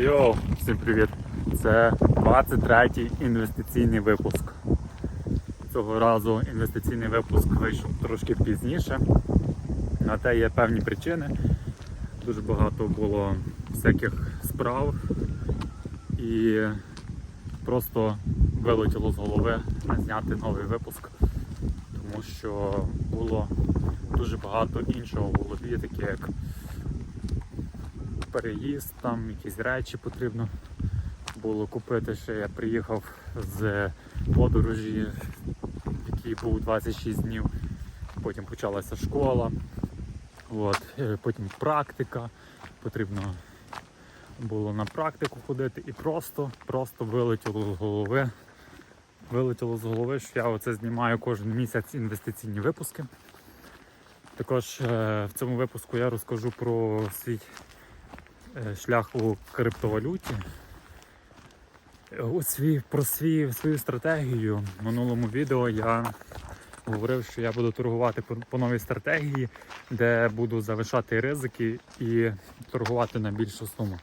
Йоу, всім привіт! Це 23-й інвестиційний випуск. Цього разу інвестиційний випуск вийшов трошки пізніше. На те є певні причини. Дуже багато було всяких справ і просто вилетіло з голови зняти новий випуск, тому що було дуже багато іншого в голові, таке як переїзд, там якісь речі потрібно було купити. Ще я приїхав з подорожі, в якій був 26 днів. Потім почалася школа, от, е, потім практика. Потрібно було на практику ходити і просто, просто вилетіло з голови. Вилетіло з голови, що я оце знімаю кожен місяць інвестиційні випуски. Також е, в цьому випуску я розкажу про свій шлях у криптовалюті. Е, У свій, про свій, свою стратегію в минулому відео я говорив, що я буду торгувати по новій стратегії, де буду залишати ризики і торгувати на більшу суму.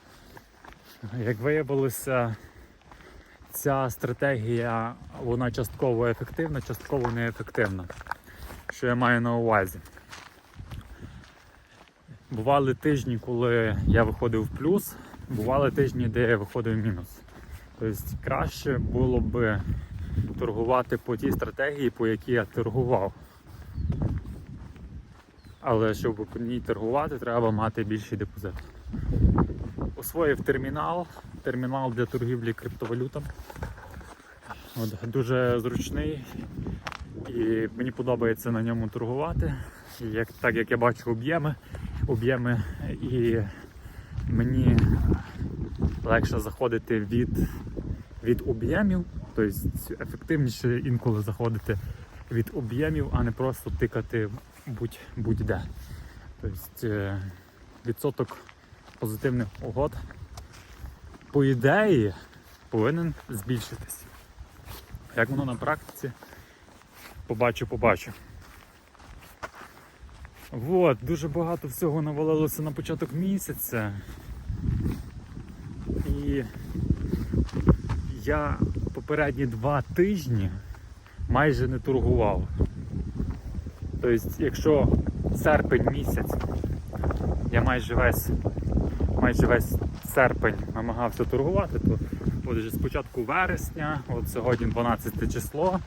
Як виявилося, ця стратегія вона частково ефективна, частково неефективна. Що я маю на увазі? Бували тижні, коли я виходив в плюс, бували тижні, де я виходив в мінус. Тобто краще було б торгувати по тій стратегії, по якій я торгував. Але щоб по ній торгувати, треба мати більший депозит. Освоїв термінал, термінал для торгівлі криптовалютами. Дуже зручний і мені подобається на ньому торгувати. Як, так як я бачу об'єми, об'єми і мені легше заходити від, від об'ємів, тобто ефективніше інколи заходити від об'ємів, а не просто тикати будь- будь-де. Тобто е, відсоток позитивних угод, по ідеї, повинен збільшитись. Як воно на практиці, побачу, побачу. Вот, дуже багато всього навалилося на початок місяця. І я попередні два тижні майже не торгував. Тобто, якщо серпень місяць, я майже весь, майже весь серпень намагався торгувати, то от вже з вересня, от сьогодні 12 число,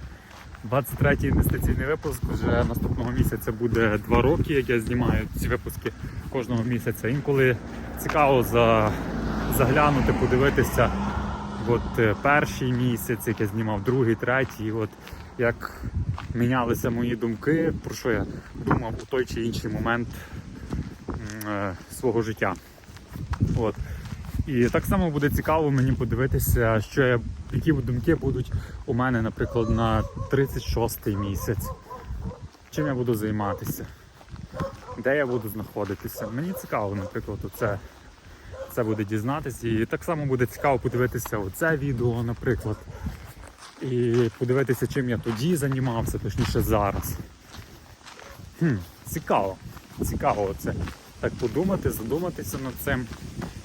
23 інвестиційний випуск. Вже наступного місяця буде два роки, як я знімаю ці випуски кожного місяця. Інколи цікаво за, заглянути, подивитися. От е, перший місяць, як я знімав, другий, третій, от як мінялися мої думки, про що я думав у той чи інший момент е, свого життя. От. І так само буде цікаво мені подивитися, що я, які думки будуть у мене, наприклад, на 36-й місяць. Чим я буду займатися, де я буду знаходитися. Мені цікаво, наприклад, оце, це буде дізнатися. І так само буде цікаво подивитися оце відео, наприклад. І подивитися, чим я тоді займався, точніше зараз. Хм, цікаво. Цікаво це. Так подумати, задуматися над цим.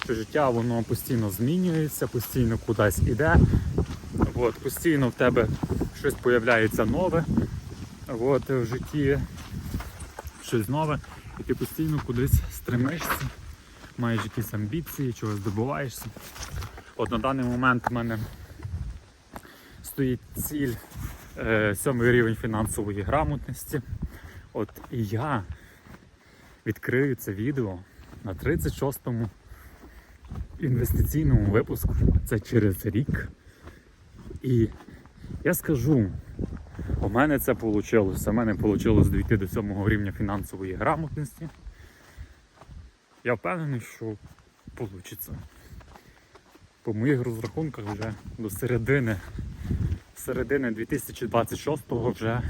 Що життя воно постійно змінюється, постійно кудись іде. От, постійно в тебе щось появляється нове. От, в житті щось нове. І ти постійно кудись стремишся, маєш якісь амбіції, чогось добуваєшся. От на даний момент в мене стоїть ціль е, сьомий рівень фінансової грамотності. От і я відкрию це відео на 36-му інвестиційному випуску. Це через рік. І я скажу, у мене це вийшло. У мене вийшло дійти до сьомого рівня фінансової грамотності. Я впевнений, що вийде. По моїх розрахунках вже до середини, середини 2026-го вже,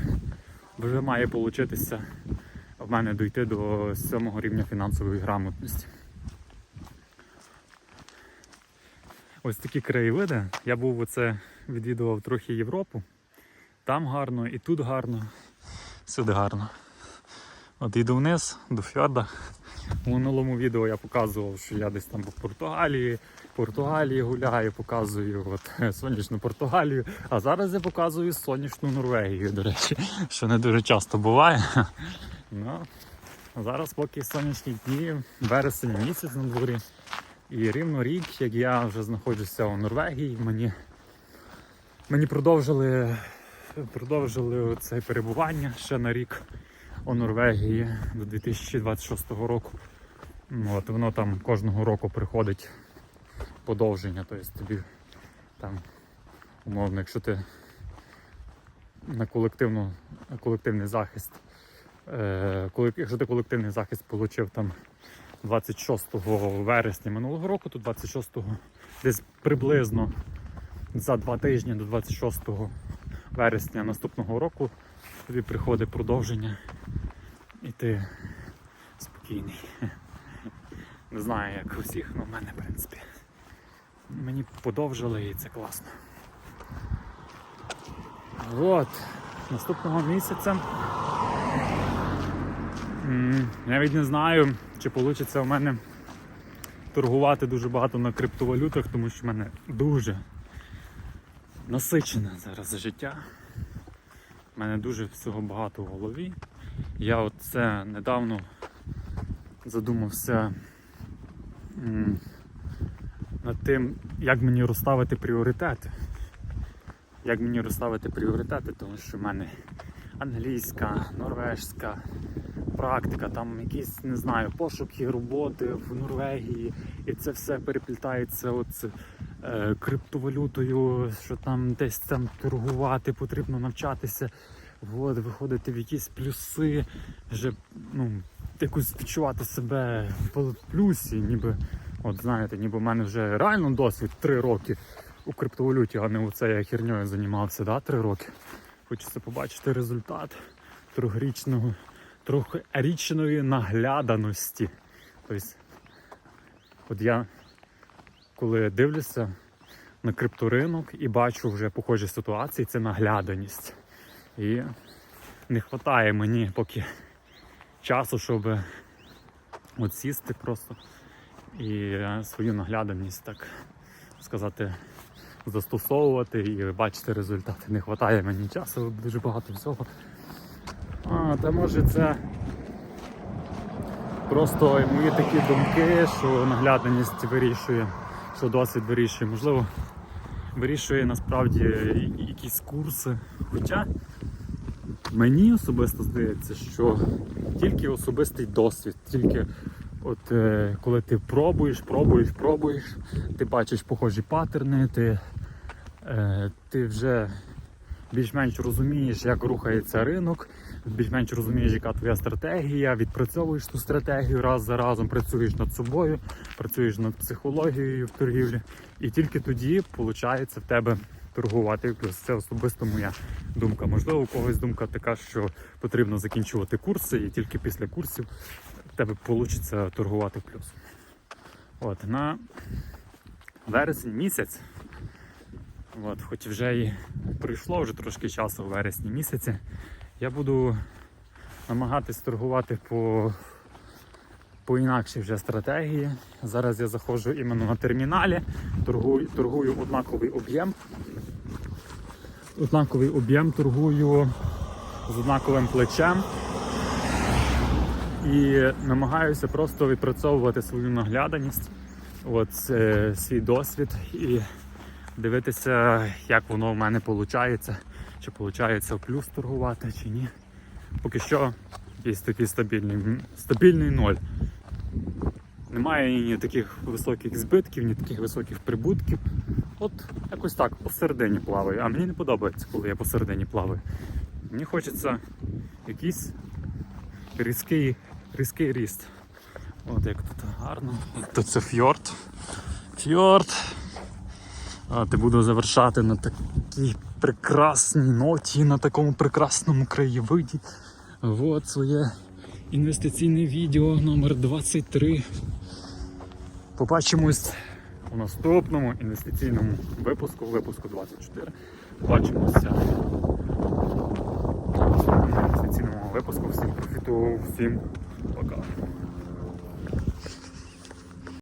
вже має получитися в мене дійти до сьомого рівня фінансової грамотності. Ось такі краєвиди. Я був оце відвідував трохи Європу. Там гарно і тут гарно. Сюди гарно. От йду вниз до фьорда. У минулому відео я показував, що я десь там в Португалії, Португалії гуляю, показую от, сонячну Португалію. А зараз я показую сонячну Норвегію, до речі, що не дуже часто буває. Ну, зараз поки сонячні дні, вересень місяць на дворі. І рівно рік, як я вже знаходжуся у Норвегії, мені, мені продовжили, продовжили це перебування ще на рік у Норвегії до 2026 року. От, воно там кожного року приходить подовження, тобто тобі там, умовно, якщо ти на колективну, колективний захист, е, якщо ти колективний захист отримав там 26 вересня минулого року, то 26 десь приблизно за два тижні до 26 вересня наступного року тобі приходить продовження і ти спокійний. Не знаю, як у всіх, але в мене, в принципі. Мені подовжили і це класно. От, наступного місяця. Навіть не знаю, чи вийде у мене торгувати дуже багато на криптовалютах, тому що в мене дуже насичене зараз життя. У мене дуже всього багато в голові. Я от це недавно задумався над тим, як мені розставити пріоритети. Як мені розставити пріоритети, тому що в мене англійська, норвежська практика, там якісь, не знаю, пошуки роботи в Норвегії, і це все переплітається от, криптовалютою, що там десь там торгувати, потрібно навчатися, от, виходити в якісь плюси, вже ну, якось відчувати себе в плюсі, ніби, от знаєте, ніби в мене вже реально досвід 3 роки у криптовалюті, а не оце я херньою займався, да, 3 роки. Хочеться побачити результат трьохрічного, трьохрічної нагляданості. Тобто, от я коли дивлюся на крипторинок і бачу вже похожі ситуації, це нагляданість. І не вистачає мені поки часу, щоб от сісти просто і свою нагляданість, так сказати, застосовувати і бачити результати. Не вистачає мені часу, дуже багато всього. А, та може це просто мої такі думки, що нагляданість вирішує, що досвід вирішує. Можливо, вирішує насправді якісь курси. Хоча мені особисто здається, що тільки особистий досвід, тільки от е, коли ти пробуєш, пробуєш, пробуєш, ти бачиш похожі паттерни, ти, е, ти вже більш-менш розумієш, як рухається ринок, більш-менш розумієш, яка твоя стратегія, відпрацьовуєш ту стратегію раз за разом, працюєш над собою, працюєш над психологією в торгівлі, і тільки тоді виходить в тебе торгувати. Це особисто моя думка. Можливо, у когось думка така, що потрібно закінчувати курси, і тільки після курсів в тебе вийде торгувати плюс. От, на вересень місяць. От, хоч вже і пройшло вже трошки часу у вересні місяці. Я буду намагатись торгувати по, по інакшій вже стратегії. Зараз я заходжу іменно на терміналі, торгую, торгую однаковий об'єм. Однаковий об'єм торгую з однаковим плечем. І намагаюся просто відпрацьовувати свою нагляданість, от, е, свій досвід і дивитися, як воно в мене виходить, чи виходить в плюс торгувати, чи ні. Поки що є такий стабільний, стабільний ноль. Немає ні таких високих збитків, ні таких високих прибутків. От якось так посередині плаваю. А мені не подобається, коли я посередині плаваю. Мені хочеться якийсь різкий, різкий ріст. От як тут гарно. Тут це фьорд. Фьорд. І буду завершати на такій прекрасній ноті, на такому прекрасному краєвиді. От своє інвестиційне відео номер 23. Побачимось у наступному інвестиційному випуску, випуску 24. Побачимося наступному інвестиційному випуску. Всім профіту, всім пока.